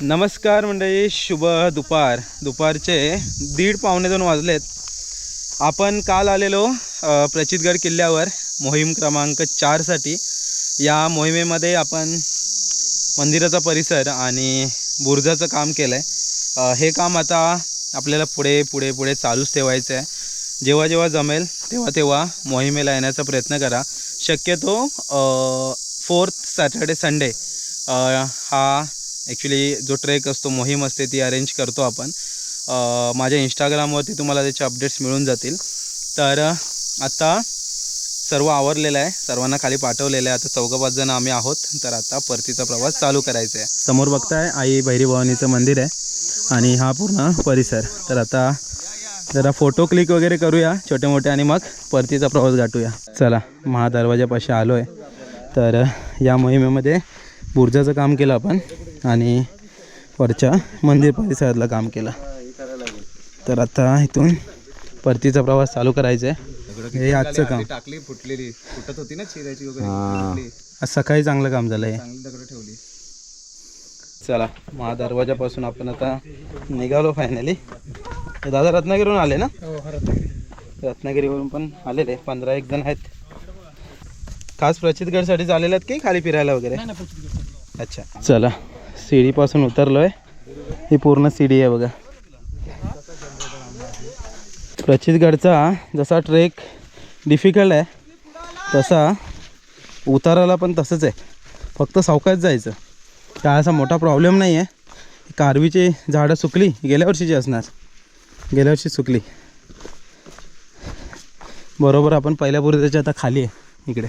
नमस्कार मंडळी शुभ दुपार. दुपारचे दीड पावणे दोन वाजलेत. आपण काल आलेलो प्रचितगड किल्ल्यावर मोहीम क्रमांक चारसाठी या मोहिमेमध्ये आपण मंदिराचा परिसर आणि बुर्जाचं काम केलं आहे हे काम आता आपल्याला पुढे पुढे पुढे चालूच ठेवायचं आहे जेव्हा जेव्हा जमेल तेव्हा तेव्हा मोहिमेला येण्याचा प्रयत्न करा. शक्यतो फोर्थ सॅटर्डे संडे हा ॲक्च्युली जो ट्रेक असतो मोहीम असते ती अरेंज करतो आपण. माझ्या इंस्टाग्रामवरती तुम्हाला त्याचे अपडेट्स मिळून जातील. तर आता सर्व आवरलेलं आहे. सर्वांना खाली पाठवलेलं आहे. आता चौघं पाच जण आम्ही आहोत. तर आता परतीचा प्रवास चालू करायचा आहे. समोर बघताय आई भैरी भवानीचं मंदिर आहे. आणि हा पूर्ण परिसर. तर आता जरा फोटो क्लिक वगैरे करूया छोटे मोठे आणि मग परतीचा प्रवास गाठूया. चला महादरवाजापाशी आलो आहे तर या मोहिमेमध्ये बुर्जाचं काम केलं आपण आणि वरच्या मंदिर परिसरातलं काम केलं. तर आता इथून परतीचा प्रवास चालू करायचा आहे हे आजचं काम. टाकली फुटलेली. फुटत होती ना चिरायची वगैरे? हां. आज सकाळी चांगलं काम झालं आहे ठेवली. चला महादरवाजापासून आपण आता निघालो फायनली दादा रत्नागिरीवरून आले ना? रत्नागिरीवरून पण आलेले. पंधरा एक जण आहेत. खास प्रचितगडसाठीच आलेले आहेत की खाली फिरायला वगैरे? अच्छा. चला सीडीपासून उतरलो आहे ही पूर्ण सीडी आहे बघा. प्रचितगडचा जसा ट्रेक डिफिकल्ट आहे तसा उताराला पण तसंच आहे. फक्त सावकाश जायचं. काय असा मोठा प्रॉब्लेम नाही आहे कारवीची झाडं सुकली गेल्या वर्षीची असणार. गेल्या वर्षी सुकली. बरोबर आपण पहिल्या त्याच्या आता खाली आहे इकडे.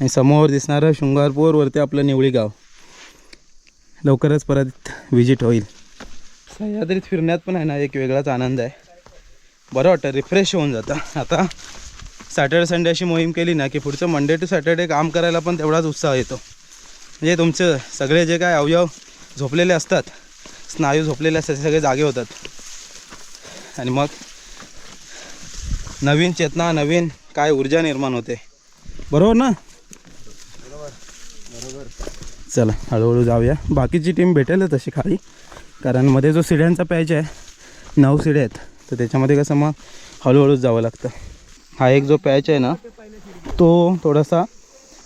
आणि समोर दिसणारं शृंगारपूरवरती आपलं निवळी गाव. लवकरच परत विजिट होईल. सह्याद्रीत फिरण्यात पण आहे ना एक वेगळाच आनंद आहे. बरं वाटतं रिफ्रेश होऊन जातं. आता सॅटर्डे संडे अशी मोहीम केली ना की पुढचं मंडे टू सॅटर्डे काम करायला पण तेवढाच उत्साह येतो. म्हणजे तुमचं सगळे जे काय अवयव झोपलेले असतात स्नायू झोपलेले असतात सगळे जागे होतात. आणि मग नवीन चेतना नवीन काय ऊर्जा निर्माण होते. बरोबर ना? चला हळूहळू जाऊया. बाकीची टीम भेटेल तशी खाली. कारण मध्ये जो सिड्यांचा पॅच आहे नऊ सिड्या आहेत. तर त्याच्यामध्ये कसं मग हळूहळूच जावं लागतं. हा एक जो पॅच आहे ना तो थोडासा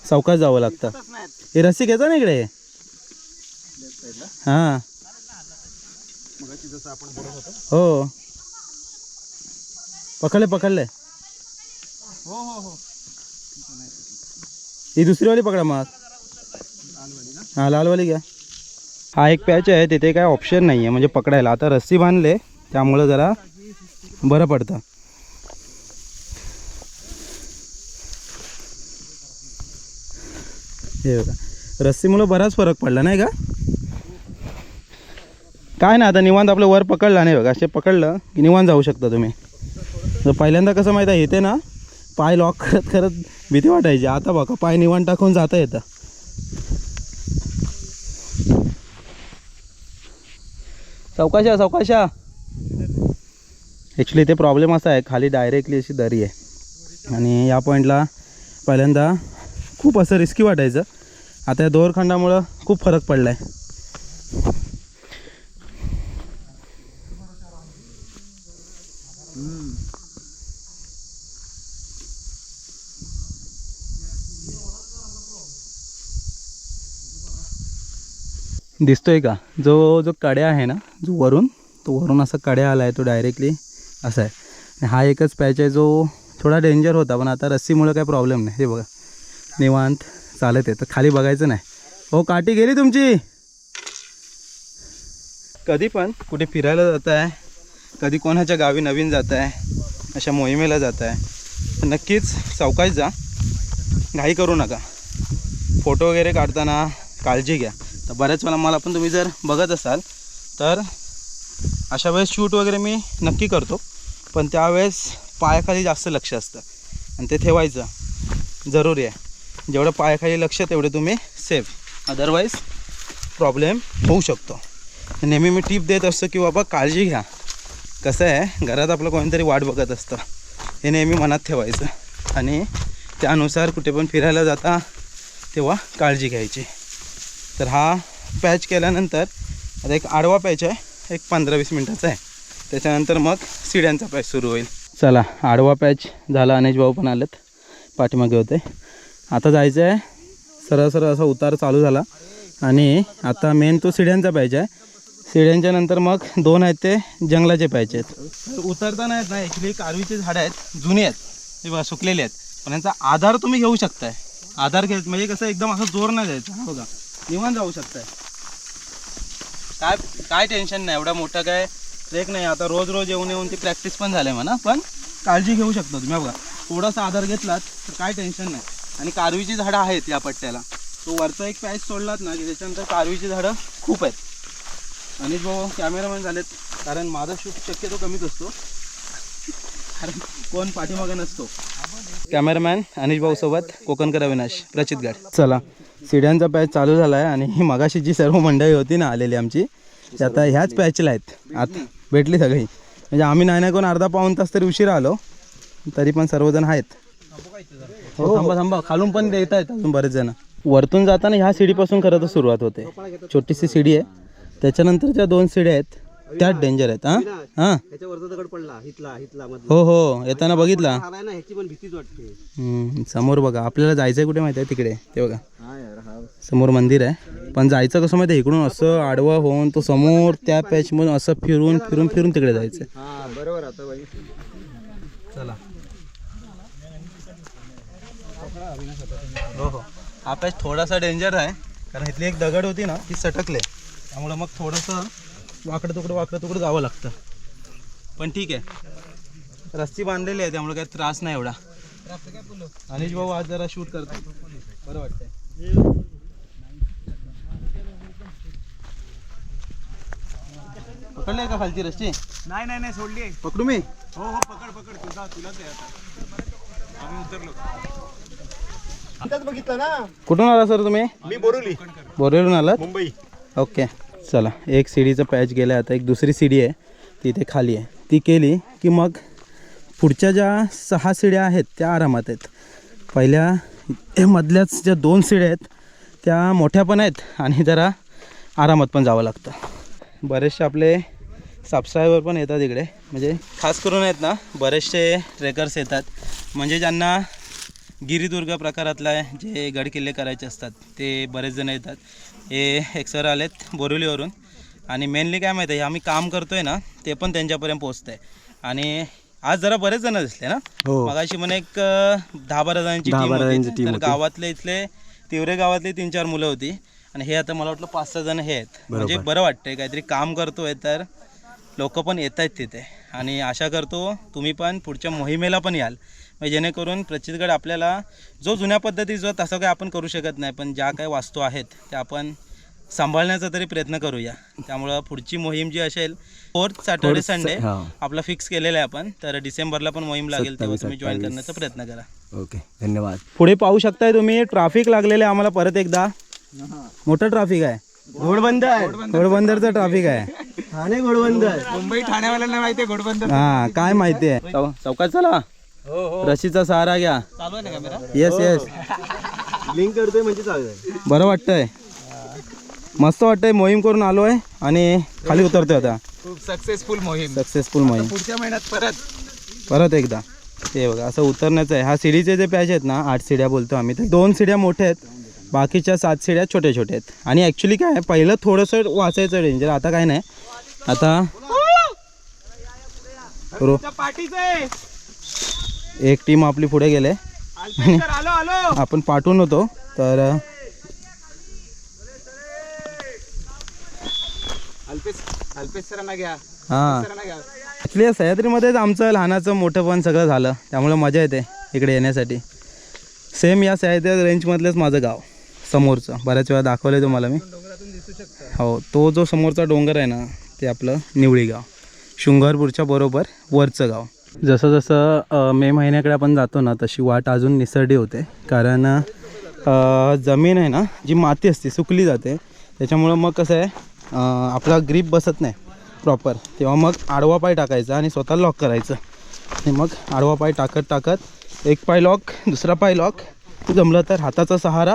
सावकाश जावं लागतं. हे रस्सी घ्यायचा ना इकडे? हां. हो. पकडले पकडले हो हो हो. ही दुसरीवाली पकडा मग. हां लालवाली घ्या. हा एक पॅच आहे तिथे काय ऑप्शन नाही आहे म्हणजे पकडायला. आता रस्सी बांधले त्यामुळं जरा बरं पडतं. हे बघा रस्सीमुळं बराच फरक पडला नाही का? काय ना आता निवांत आपलं वर पकडला नाही बघा असे पकडलं की निवांत जाऊ शकता तुम्ही. तर पहिल्यांदा कसं माहीत आहे येते ना पाय लॉक करत करत भीती वाटायची. आता बघा पाय निवांत टाकून जाता येतं. चौकाशा चौकाशा. ॲक्च्युली ते प्रॉब्लेम असा आहे खाली डायरेक्टली अशी दरी आहे. आणि या पॉईंटला पहिल्यांदा खूप असं रिस्की वाटायचं. आता या दोरखंडामुळं खूप फरक पडला आहे दिसतोय का? जो जो कड्या आहे ना जो वरून तो वरून असा कड्या आला आहे तो डायरेक्टली असा आहे. आणि हा एकच पॅच आहे जो थोडा डेंजर होता पण आता रस्सीमुळे काही प्रॉब्लेम नाही. हे बघा. निवांत चालत आहे. तर खाली बघायचं नाही. हो काठी गेली तुमची. कधी पण कुठे फिरायला जात आहे कधी कोणाच्या गावी नवीन जात आहे अशा मोहिमेला जात आहे नक्कीच सावकाश जा. घाई करू नका. फोटो वगैरे काढताना काळजी घ्या. तर बऱ्याच वेळा मला पण तुम्ही जर बघत असाल तर अशा वेळेस शूट वगैरे मी नक्की करतो. पण त्यावेळेस पायाखाली जास्त लक्ष असतं. आणि ते ठेवायचं जरुरी आहे. जेवढं पायाखाली लक्ष तेवढे तुम्ही सेफ अदरवाईज प्रॉब्लेम होऊ शकतो. नेहमी मी टीप देत असतो की बाबा काळजी घ्या. कसं आहे घरात आपलं कोणीतरी वाट बघत असतं. हे नेहमी मनात ठेवायचं. आणि त्यानुसार कुठे पण फिरायला जाता तेव्हा काळजी घ्यायची. तर हा पॅच केल्यानंतर आता एक आडवा पॅच आहे एक पंधरा वीस मिनटाचा आहे. त्याच्यानंतर मग सिड्यांचा पॅच सुरू होईल. चला आडवा पॅच झाला अनेश भाऊ पण आलेत. पाठीमागे होते. आता जायचं आहे सरळ सरळ असा उतार चालू झाला. आणि आता मेन तो सिड्यांचा पॅच आहे. सिड्यांच्या नंतर मग दोन आहेत ते जंगलाचे पॅच आहेत. तर उतरताना आहेत ना ॲक्च्युली कारवीचे झाडं आहेत जुनी आहेत. ते बघा सुकलेली आहेत. पण यांचा आधार तुम्ही घेऊ शकताय. आधार घेत म्हणजे कसं एकदम असं जोर नाही द्यायचा बघा. निवांत जाऊ शकताय. काय काय टेन्शन नाही एवढा मोठा काय ट्रेक नाही. आता रोज रोज येऊन येऊन ती प्रॅक्टिस पण झाली म्हणा पण काळजी घेऊ शकता तुम्ही. हा बघा थोडासा आधार घेतलात तर काय टेन्शन नाही. आणि कारवीची झाडं आहेत या पट्ट्याला. तो वरचा एक पॅच सोडलात ना की त्याच्यानंतर कारवीची झाडं खूप आहेत. आणि जो कॅमेरामॅन झालेत कारण माझा शूट शक्यतो कमीच असतो. कारण कोण पाठीमागे नसतो. कॅमेरामॅन अनिश भाऊ सोबत कोकणकर अविनाश प्रचित गाड. चला. सिड्यांचा पॅच चालू झाला आहे आणि ही मगाशी जी सर्व मंडळी होती ना आलेली आमची ती आता ह्याच पॅचला आहेत. आता भेटली सगळी. म्हणजे आम्ही नाही नाही कोण अर्धा पाऊन तास तरी उशिरा आलो तरी पण सर्वजण आहेत. हो थांबा थांबा. खालून पण येत आहेत अजून बरेच जण. वरतून जाताना ह्या सीडीपासून खरं तर सुरुवात होते. छोटीशी सीडी आहे. त्याच्यानंतर ज्या दोन सीड्या आहेत. त्याच डेंजर आहेत हां? हां? त्याच्यावरचा दगड पडला हितला हितला मधला. हो हो. येताना बघितला. हा आहे ना ह्याची पण भीतीच वाटते. हम्म, समोर बघा. आपल्याला जायचं कुठे माहिती आहे तिकडे? ते बघा. हा यार हा. समोर मंदिर आहे. पण जायचं कसं माहिती आहे? इकडून असं आडवं होऊन तो समोर त्या पॅचमधून असं फिरून फिरून फिरून तिकडे जायचं हा बरोबर आता बाई. चला. हो हो. हा पॅच थोडासा डेंजर आहे. कारण इथली एक दगड होती ना ती सटकले. त्यामुळं मग थोडंसं वाकडं तुकडं वाकडं तुकडं जावं लागतं. पण ठीक आहे. रस्ती बांधलेली आहे त्यामुळे काही त्रास नाही एवढा. अनिश भाऊ आज जरा शूट करतो. बरं वाटतंय. पकडले का खालची रस्ती नाही नाही नाही सोडली पकडू मी? हो हो पकड पकड. तुझा तुलाच आहे आता. आम्ही उतरलो. बघितलं ना? कुठून आला सर तुम्ही? मी बोरवली बोरेवरून आलात? मुंबई. ओके. चला एक सीडीचं पॅच गेलं आहे आता एक दुसरी सीडी आहे ती इथे खाली आहे. ती केली की मग पुढच्या ज्या सहा सीड्या आहेत त्या आरामात आहेत. पहिल्या हे मधल्याच ज्या दोन सीड्या आहेत त्या मोठ्या पण आहेत आणि जरा आरामात पण जावं लागतं. बरेचसे आपले सबस्क्रायबर पण येतात इकडे. म्हणजे खास करून आहेत ना बरेचसे ट्रेकर्स येतात. म्हणजे ज्यांना गिरिदुर्ग प्रकारातला जे गडकिल्ले करायचे असतात ते बरेच जण येतात. हे एक सर आलेत बोरिवलीवरून. आणि मेनली काय माहिती आहे आम्ही काम करतोय ना ते पण त्यांच्यापर्यंत पोहोचतंय. आणि आज जरा बरेच जण दिसले ना? हो. मगाशी म्हणे एक दहा बारा जणांची टीम होती. तर. गावातले इथले तिवरे गावातले तीन चार मुलं होती. आणि हे आता मला वाटलं पाच सहा जण हे आहेत. म्हणजे बरं वाटतंय काहीतरी काम करतोय तर लोक पण येत आहेत तिथे. आणि आशा करतो तुम्ही पण पुढच्या मोहिमेला पण याल. म्हणजे जेणेकरून प्रचितगड आपल्याला जो जुन्या पद्धती जो तसं काही आपण करू शकत नाही पण ज्या काही वास्तू आहेत त्या आपण सांभाळण्याचा तरी प्रयत्न करूया. त्यामुळं पुढची मोहीम जी असेल फोर्थ सॅटर्डे संडे आपला फिक्स केलेला आहे आपण तर डिसेंबरला पण मोहीम लागेल तेव्हा तुम्ही जॉईन करण्याचा प्रयत्न करा. ओके धन्यवाद. पुढे पाहू शकताय तुम्ही ट्राफिक लागलेलं आहे आम्हाला परत एकदा. मोठं ट्राफिक आहे. घोडबंद आहे घोडबंदरचं ट्राफिक आहे. ठाणे घोडबंद आहे मुंबई ठाण्यावाल्यांना माहिती आहे घोडबंदर. हा काय माहिती आहे? चौकात चला. रशीचा सहारा घ्या. चालू आहे ना कॅमेरा येस येस लिंक करतोय म्हणजे चालू आहे. बरं वाटतंय. मस्त वाटतंय मोहीम करून आलो आहे आणि खाली उतरतोय आता. खूप सक्सेसफुल मोहीम. सक्सेसफुल मोहीम. पुढच्या महिन्यात परत. परत एकदा. ते बघा असं उतरण्याचं आहे. हा सीडीचे जे पॅच आहेत ना आठ सीड्या बोलतो आम्ही तर दोन सीड्या मोठ्या आहेत. बाकीच्या सात सीड्या छोट्या छोट्या आहेत. आणि ॲक्च्युली काय आहे पहिलं थोडंसं वाचायचं डेंजर आता काय नाही. आता रो पाठीचे एक टीम आपली पुढे गेले. आपण पाठवून होतो तर हां. ॲक्च्युली सह्याद्रीमध्येच आमचं लहानाचं मोठं पण सगळं झालं त्यामुळे मजा येते इकडे येण्यासाठी. सेम या सह्याद्री रेंजमधलंच माझं गाव समोरचं. बऱ्याच वेळा दाखवलं आहे तुम्हाला मी. हो तो जो समोरचा डोंगर आहे ना ते आपलं निवळी गाव. शृंगारपूरच्या बरोबर वरचं गाव. जसं जसं मे महिन्याकडे आपण जातो ना तशी वाट अजून निसरडी होते. कारण जमीन आहे ना जी माती असते सुकली जाते. त्याच्यामुळं मग कसं आहे आपला ग्रीप बसत नाही प्रॉपर. तेव्हा मग आडवा पाय टाकायचा आणि स्वतः लॉक करायचं. आणि मग आडवा पाय टाकत टाकत एक पाय लॉक दुसरा पाय लॉक जमलं तर हाताचा सहारा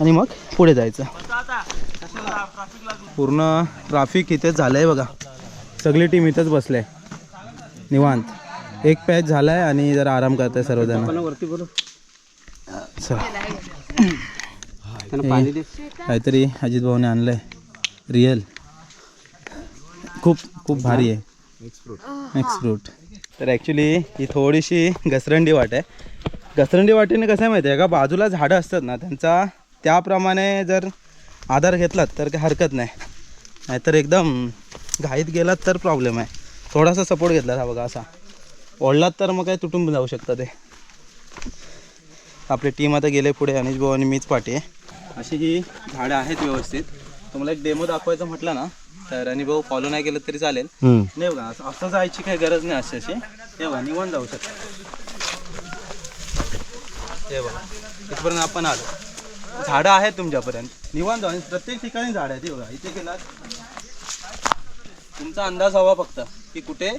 आणि मग पुढे जायचं. पूर्ण ट्राफिक इथेच झालं आहे बघा. सगळी टीम इथंच बसले. निवांत. एक पॅच झाला आहे आणि जरा आराम करत आहे सर्वजण काहीतरी अजित भाऊने आणलंय. रिअल. खूप खूप भारी आहे. मिक्स फ्रूट तर ॲक्च्युली ही थोडीशी घसरंडी वाट आहे. घसरंडी वाटेने कसं आहे माहिती आहे का? बाजूला झाडं असतात ना त्यांचा त्याप्रमाणे जर आधार घेतलात तर काही हरकत नाही. नाहीतर एकदम घाईत गेलात तर प्रॉब्लेम आहे. थोडासा सपोर्ट घेतला हा बघा असा. ओढलात तर मग काय तुटून जाऊ शकतं ते. आपली टीम आता गेले पुढे अनिश भाऊ आणि मीच पाठी आहे. अशी ही झाडं आहेत व्यवस्थित. तुम्हाला एक डेमो दाखवायचं म्हटलं ना तर आणि भाऊ फॉलो नाही केलं तरी चालेल. नाही बघा असं जायची काही गरज नाही अशी अशी. हे बघा निवांत जाऊ शकता. हे बघा इथपर्यंत आपण आलो. झाडं आहेत तुमच्यापर्यंत. निवांत जाऊ. आणि प्रत्येक ठिकाणी झाडं आहेत बघा. इथे गेलात तुमचा अंदाज हवा फक्त की कुठे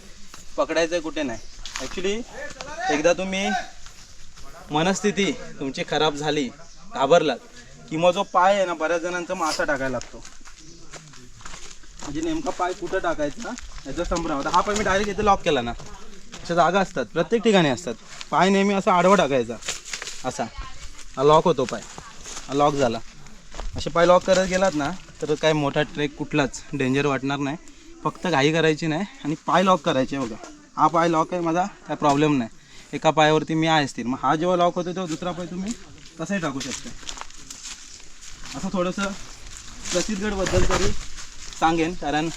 पकडायचं कुठे नाही. ॲक्च्युली एकदा तुम्ही मनस्थिती तुमची खराब झाली घाबरलात की मग जो पाय आहे ना बऱ्याच जणांचा मासा टाकायला लागतो. म्हणजे नेमका पाय कुठं टाकायचा याचा संभ्रम आता हा पाय मी डायरेक्ट इथे लॉक केला ना. अशा जागा असतात प्रत्येक ठिकाणी असतात. पाय नेहमी असा आडवा टाकायचा असा. हा लॉक होतो पाय. हा लॉक झाला. असे पाय लॉक करत गेलात ना तर काय मोठा ट्रेक कुठलाच डेंजर वाटणार नाही. फक्त घाई करायची नाही आणि पाय लॉक करायचे बघा. हा पाय लॉक आहे माझा काय प्रॉब्लेम नाही. एका पायावरती मी आहे असतील मग हा जेव्हा लॉक होतो तेव्हा दुसरा पाय तुम्ही तसाही टाकू शकता. असं थोडंसं प्रसिद्धगडबद्दल तरी सांगेन कारण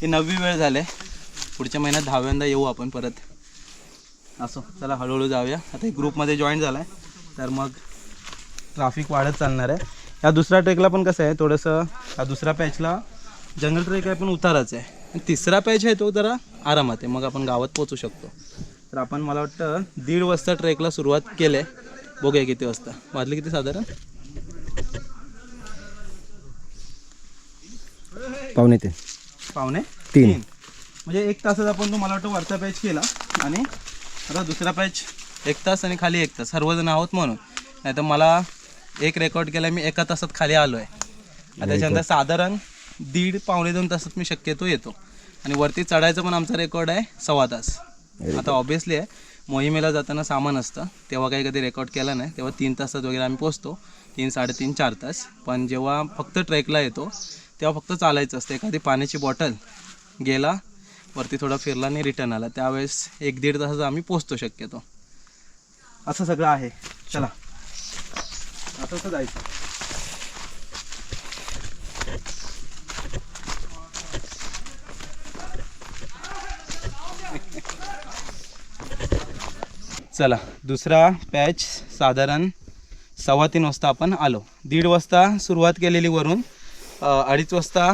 हे नववी वेळ झाले. पुढच्या महिन्यात दहाव्यांदा येऊ आपण परत. असो चला हळूहळू जाऊया. आता एक ग्रुपमध्ये जॉईन झाला आहे तर मग ट्राफिक वाढत चालणार आहे. या दुसऱ्या ट्रेकला पण कसं आहे थोडंसं ह्या दुसऱ्या पॅचला जंगल ट्रेक आहे पण उताराच आहे. आणि तिसरा पॅच आहे तो जरा आरामात आहे. मग आपण गावात पोचू शकतो. तर आपण मला वाटतं दीड वाजता ट्रेकला सुरुवात केली आहे बघूया किती वाजता. वाजले किती साधारण? पाहुणे ते पावणे तीन. म्हणजे एक तासात आपण तो मला वाटतं वरचा पॅच केला आणि आता दुसरा पॅच एक तास आणि खाली एक तास. सर्वजण आहोत म्हणून. नाही तर मला एक रेकॉर्ड केला मी एका तासात खाली आलो आहे त्याच्यानंतर साधारण दीड पावणे दोन तासात मी शक्यतो येतो. आणि वरती चढायचं पण आमचा रेकॉर्ड आहे सव्वा तास. आता ऑब्विसली आहे. मोहिमेला जाताना सामान असतं. तेव्हा काही कधी रेकॉर्ड केला नाही. तेव्हा तीन तासात वगैरे आम्ही पोचतो. तीन साडेतीन चार तास. पण जेव्हा फक्त ट्रेकला येतो तेव्हा फक्त चालायचं असतं. एखादी पाण्याची बॉटल गेला वरती थोडा फिरला आणि रिटर्न आला. त्यावेळेस एक दीड तासात आम्ही पोचतो शक्यतो. असं सगळं आहे. चला. आता जायचं. चला दुसरा पॅच साधारण सव्वा तीन वाजता आपण आलो. दीड वाजता सुरुवात केलेली वरून अडीच वाजता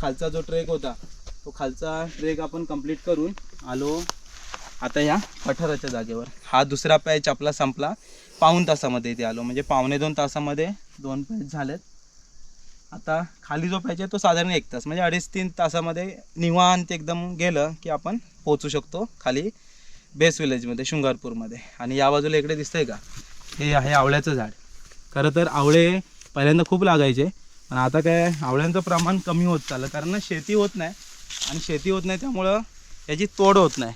खालचा जो ट्रेक होता तो खालचा ट्रेक आपण कंप्लीट करून आलो आता या पठाराच्या जागेवर. हा दुसरा पॅच आपला संपला. पाऊण तासामध्ये इथे आलो. म्हणजे पावणे दोन तासामध्ये दोन पॅच झालेत. आता खाली जो पॅच आहे तो साधारण एक तास. म्हणजे अडीच तीन तासामध्ये निवांत एकदम गेलं की आपण पोचू शकतो खाली. बेस विलेजमध्ये शृंगारपूरमध्ये. आणि या बाजूला इकडे दिसतंय का? हे आहे आवळ्याचं झाड. खरं तर आवळे पहिल्यांदा खूप लागायचे पण आता काय आवळ्यांचं प्रमाण कमी होत चाललं. कारण ना शेती होत नाही. आणि शेती होत नाही त्यामुळं याची तोड होत नाही.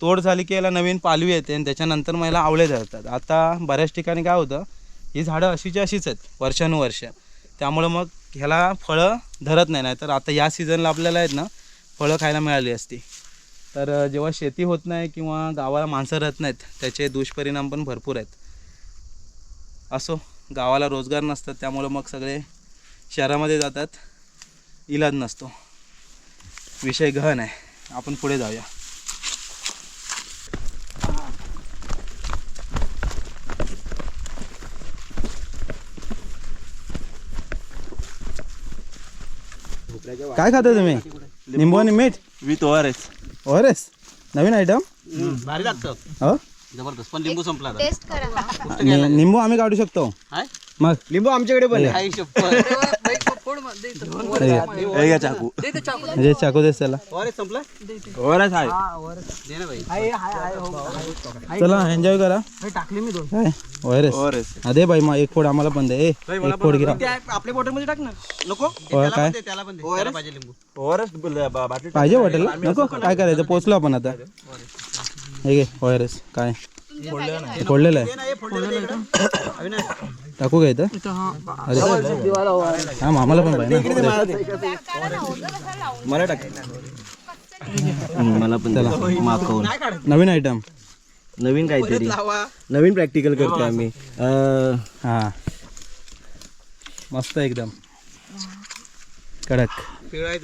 तोड झाली की याला नवीन पालवी येते आणि त्याच्यानंतर मग याला आवळे धरतात. आता बऱ्याच ठिकाणी काय होतं ही झाडं अशीची अशीच आहेत वर्षानुवर्ष. त्यामुळं मग ह्याला फळं धरत नाही. नाही तर आता या सीझनला आपल्याला आहेत ना फळं खायला मिळाली असती. तर जेव्हा शेती होत नाही किंवा गावाला माणसं राहत नाहीत त्याचे दुष्परिणाम पण भरपूर आहेत. असो गावाला रोजगार नसतात त्यामुळं मग सगळे शहरामध्ये जातात. इलाज नसतो. विषय गहन आहे. आपण पुढे जाऊया. काय खाता तुम्ही? निंबू आणि मीठ? With O R S O R S Naveen item भारी लागतं. हो? जबरदस्त पण लिंबू संपला आता. टेस्ट करा. नि- निंबू आम्ही काढू शकतो. हाय? मग? लिंबू आमच्याकडे पण आहे. हे चाकू. म्हणजे आहे. दे भाई चला एन्जॉय करा. टाकले मी दोन. अरे बाई मग एक फोड आम्हाला पण दे. एक फोड गिरा आपल्या बॉटल मध्ये टाक ना. नको? काय? पाहिजे बाटली नको. काय करायचं? पोचलो आपण आता. हे घे वायरस काय? फोडलेलं आहे. टाकू का इथं? अरे. हा मामाला पण पाहिजे ना. मला टाक. मला पण चला माखवून नवीन आयटम नवीन काहीतरी. नवीन प्रॅक्टिकल करतोय आम्ही. अं, हा. मस्त एकदम. कडक.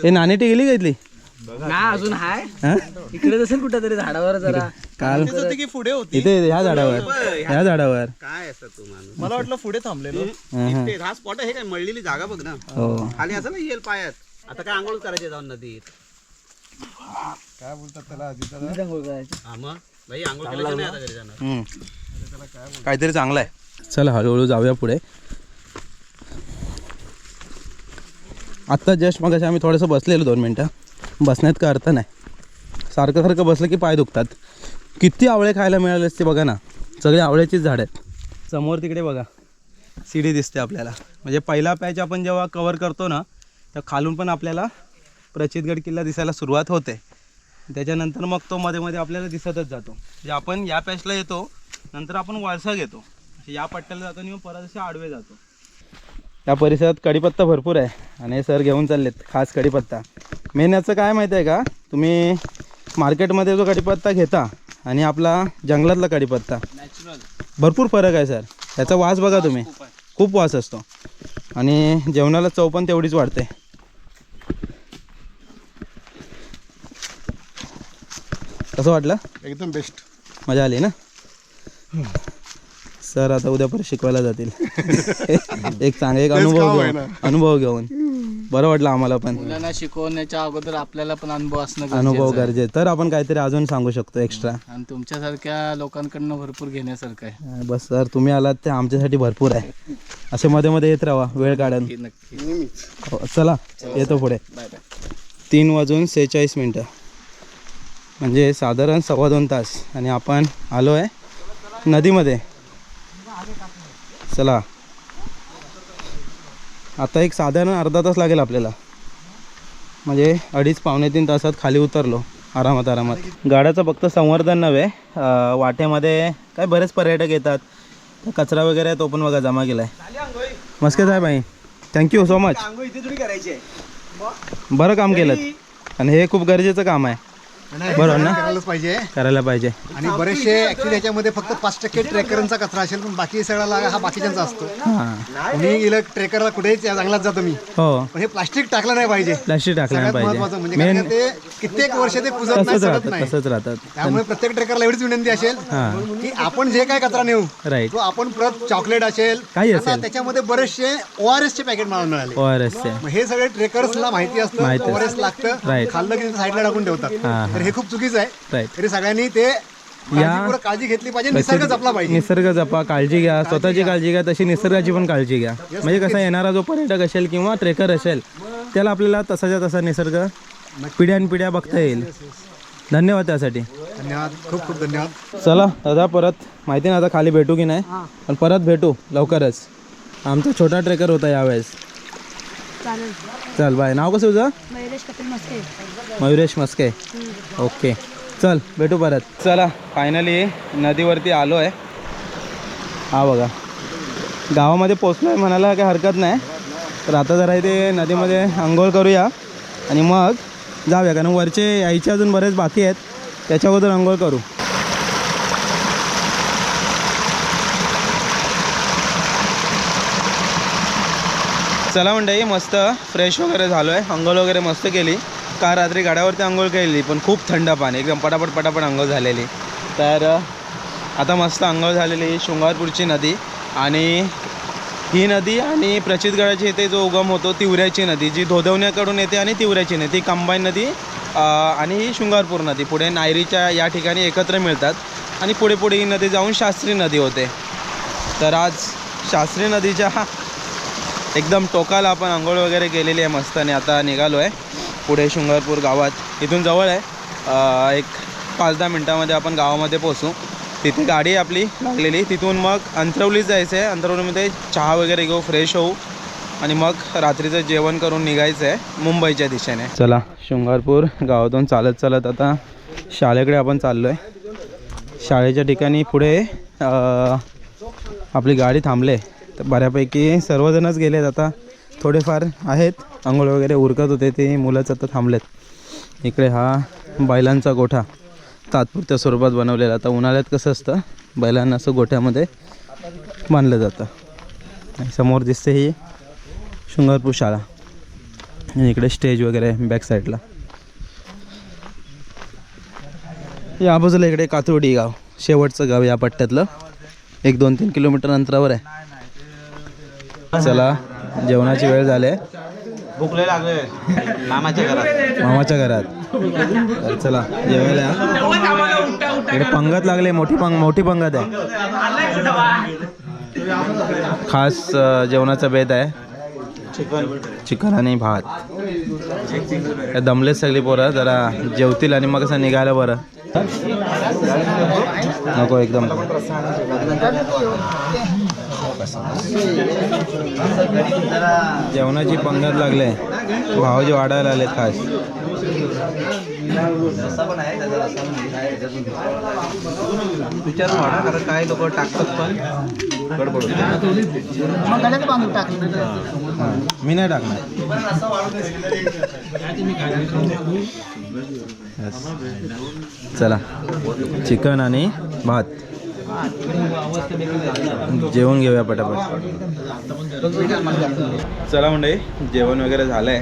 हे नाणेटी गेली का इथली? ना अजून हाय? हा? इकडे असेल कुठं तरी झाडावर जरा. काल की पुढे होती. इथे ह्या झाडावर. ह्या झाडावर. काय असं तू माणूस? मला वाटलं पुढे थांबलेलो. हा, हा. ते हा स्पॉट आहे काय मळलेली जागा बघ ना. हो. खाली असं ना येईल पायात. आता काय आंघोळ करायचे जाऊन नदीत? काय बोलतात त्याला हा मग? भाई आंघोळ नाही आता घरी जाणार. हम्म. काहीतरी चांगलं आहे. चला हळूहळू जाऊया पुढे. आत्ता जस्ट मग आम्ही थोडंसं बसलेलो दोन मिनटं. बसण्यात का अर्थ नाही. सारखं सारखं बसलं की पाय दुखतात. किती आवळे खायला मिळाले असते बघा ना. सगळे आवळ्याचीच झाड आहेत. समोर तिकडे बघा. सीडी दिसते आपल्याला. म्हणजे पहिला पॅच आपण जेव्हा कवर करतो ना तर खालून पण आपल्याला प्रचितगड किल्ला दिसायला सुरुवात होते. त्याच्यानंतर मग तो मध्ये मध्ये आपल्याला दिसतच जातो. म्हणजे आपण या पॅचला येतो नंतर आपण वळसा घेतो. म्हणजे या पट्ट्याला जातो आणि मग परत असे आडवे जातो. या परिसरात कढीपत्ता भरपूर आहे आणि हे सर घेऊन चाललेत खास कढीपत्ता. मेन याचं काय माहिती आहे का? तुम्ही मार्केटमध्ये जो कढीपत्ता घेता आणि आपला जंगलातला कढीपत्ता भरपूर फरक आहे सर. त्याचा वास बघा तुम्ही. खूप वास असतो. आणि जेवणाला चव पण तेवढीच वाढते. कसं वाटलं? एकदम बेस्ट मजा आली ना? सर आता उद्या परत शिकवायला जातील. एक चांगला एक अनुभव घेऊन अनुभव घेऊन. बरं वाटलं आम्हाला पण. मुलांना शिकवण्याच्या अगोदर आपल्याला पण अनुभव असणं अनुभव आहे. गरजे तर आपण काहीतरी अजून सांगू शकतो एक्स्ट्रा आणि तुमच्यासारख्या लोकांकडनं भरपूर घेण्यासारखं आहे. बस सर तुम्ही आलात ते आमच्यासाठी भरपूर आहे. असे मध्ये मध्ये येत राहा वेळ काढून. नक्की नक्की. हो, चला येतो पुढे. बाय बाय तीन वाजून सेहेचाळीस मिनटं. म्हणजे साधारण सव्वा दोन तास. आणि आपण आलो आहे नदीमध्ये. चला. आता एक साधारण अर्धा तास लागेल आपल्याला. म्हणजे अडीच पावणे तीन तासात खाली उतरलो. आरामात आरामात. गाड्याचं फक्त संवर्धन नव्हे वाट्यामध्ये काय बरेच पर्यटक येतात. कचरा वगैरे तो पण बघा जमा केला आहे मस्के साहेब आहे थँक्यू सो मच बरं काम केलं आणि हे खूप गरजेचं काम आहे. बरोबर ना? करायलाच पाहिजे. करायला पाहिजे. आणि बरेचसे ऍक्च्युली याच्यामध्ये फक्त पाच टक्के ट्रेकरांचा कचरा असेल पण बाकी सगळा हा बाकीच्यांचा असतो. मी गेलं ट्रेकरला कुठेही जंगलात जातो मी. हो. पण हे प्लास्टिक टाकलं नाही पाहिजे. प्लास्टिक टाकलं नाही म्हणजे पाहिजे. कारण का ते कित्येक वर्ष ते पुजत नाही तसंच सडत राहतात नाही. तसंच राहतात. त्यामुळे प्रत्येक ट्रेकरला एवढीच विनंती असेल हां. की आपण जे काय कचरा नेऊ राईट तो आपण परत चॉकलेट असेल काही आता असेल. त्याच्यामध्ये बरेचसे ओ आर एस चे पॅकेट मला मिळाले. ओ आर मग हे सगळे ट्रेकर्सला माहिती असतं माहिती ओ आर एस लागतं Right. खाल्लं की साईडला टाकून ठेवतात. हां, तर हे खूप चुकीचं आहे. तरी सगळ्यांनी ते काळजीपूर्वक काळजी घेतली पाहिजे निसर्ग जपला पाहिजे. निसर्ग जपा काळजी घ्या स्वतःची काळजी घ्या तशी निसर्गाची पण काळजी घ्या. म्हणजे कसा येणारा जो पर्यटक असेल किंवा ट्रेकर असेल त्याला आपल्याला तसाच्या तसा निसर्ग पिढ्यानपिढ्या बघता येईल. धन्यवाद त्यासाठी. धन्यवाद. खूप खूप धन्यवाद. चला दादा परत. माहिती ना आता खाली भेटू की नाही. पण परत भेटू लवकरच. आमचा छोटा ट्रेकर होता यावेळेस. चालेल. चल बाय. नाव कसं तुझं? मयुरेश कपिल मस्के. मयुरेश मस्के. ओके. चल भेटू परत. चला फायनली नदीवरती आलो आहे हा बघा. गावामध्ये पोचलो आहे म्हणायला काही हरकत नाही. तर आता जरा इथे नदीमध्ये आंघोळ करूया. आणि मग जाऊया कारण वरचे यायचे अजून बरेच बाकी आहेत. त्याच्या अगोदर आंघोळ करू. चला मंडळी मस्त फ्रेश वगैरे झालो आहे अंघोळ वगैरे मस्त केली. का रात्री गाड्यावरती आंघोळ केली पण खूप थंड पाणी एकदम पटापट पटापट आंघोळ झालेली. तर आता मस्त आंघोळ झालेली शृंगारपूरची नदी आणि ही नदी आणि प्रचितगडाची इथे जो उगम होतो तिवऱ्याची नदी जी धोदवण्याकडून येते आणि तिवऱ्याची नदी ती कंबाईन नदी आणि ही शृंगारपूर नदी. पुढे नायरीच्या या ठिकाणी एकत्र मिळतात आणि पुढे पुढे ही नदी जाऊन शास्त्री नदी होते. तर आज शास्त्री नदीच्या एकदम टोकाला आपण आंघोळ वगैरे केलेली आहे मस्त आणि आता निघालो आहे पुढे शृंगारपूर गावात. इथून जवळ आहे. एक पाच दहा मिनटामध्ये आपण गावामध्ये पोचू तिथे गाडी आपली लागलेली. तिथून मग अंतरवलीच जायचं आहे अंतरवलीमध्ये चहा वगैरे घेऊ फ्रेश होऊ आणि मग रात्रीचं जेवण करून निघायचं आहे मुंबईच्या दिशेने. चला शृंगारपूर गावातून चालत चालत आता शाळेकडे आपण चाललो आहे शाळेच्या ठिकाणी पुढे आपली गाडी थांबले. तर बऱ्यापैकी सर्वजणच गेलेत आता. थोडेफार आहेत. आंघोळ वगैरे उरकत होते. ते मुलंच आता थांबलेत. इकडे हा बैलांचा गोठा. तात्पुरत्या स्वरूपात बनवलेला. आता उन्हाळ्यात कसं असतं? बैलांना असं गोठ्यामध्ये बांधलं जातं. समोर दिसते ही शृंगारपूर शाळा. इकडे स्टेज वगैरे बॅक साईडला या बाजूला इकडे कातुर्डी गाव. शेवटचं गाव या पट्ट्यातलं. एक दोन तीन किलोमीटर अंतरावर आहे. चला जेवणाची वेळ झाली. आहे भुकले लागले. मामाच्या घरात. मामाच्या घरात. तर चला जेवायला. इकडे पंगत लागले मोठी पंग मोठी पंगत आहे. खास जेवणाचा बेत आहे. चिकन. आणि भात. दमलेत सगळी पोरं जरा जेवतील आणि मग असं निघायला बरं. नको एकदम. जेवणाची पंगत लागले. भावाजी वाढायला आलेत खास. विचारून वाढा कारण काय लोक टाकतात पण. गडबड मी नाही टाकणार. चला. चिकन आणि भात. जेवण घेऊया पटापट. चला म्हणजे जेवण वगैरे झालं आहे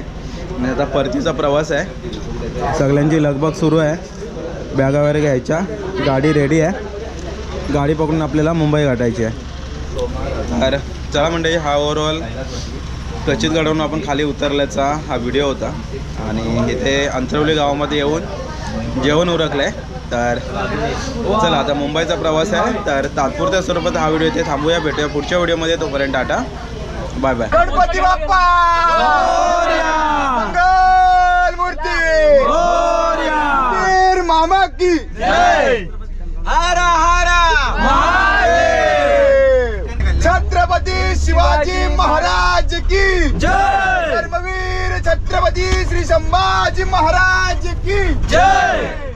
आणि आता परतीचा प्रवास आहे. सगळ्यांची लगबग सुरू आहे. बॅगा वगैरे घ्यायच्या. गाडी रेडी आहे. गाडी पकडून आपल्याला मुंबई गाठायची आहे. तर चला म्हणजे हा ओव्हरऑल प्रचितगडावरून आपण खाली उतरल्याचा हा व्हिडिओ होता. आणि इथे अंतरवली गावामध्ये येऊन जेवण उरकलं आहे तर चला आता मुंबईचा प्रवास आहे. तर तात्पुरत्या स्वरूपात हा व्हिडिओ इथे थांबूया. भेटूया पुढच्या व्हिडिओमध्ये. तोपर्यंत Tata. Bye bye Ganpati Bappa! मंगल मूर्ती! वीर मामा की! हारा हारा! छत्रपती शिवाजी महाराज की! धर्मवीर छत्रपती श्री संभाजी महाराज की! जय!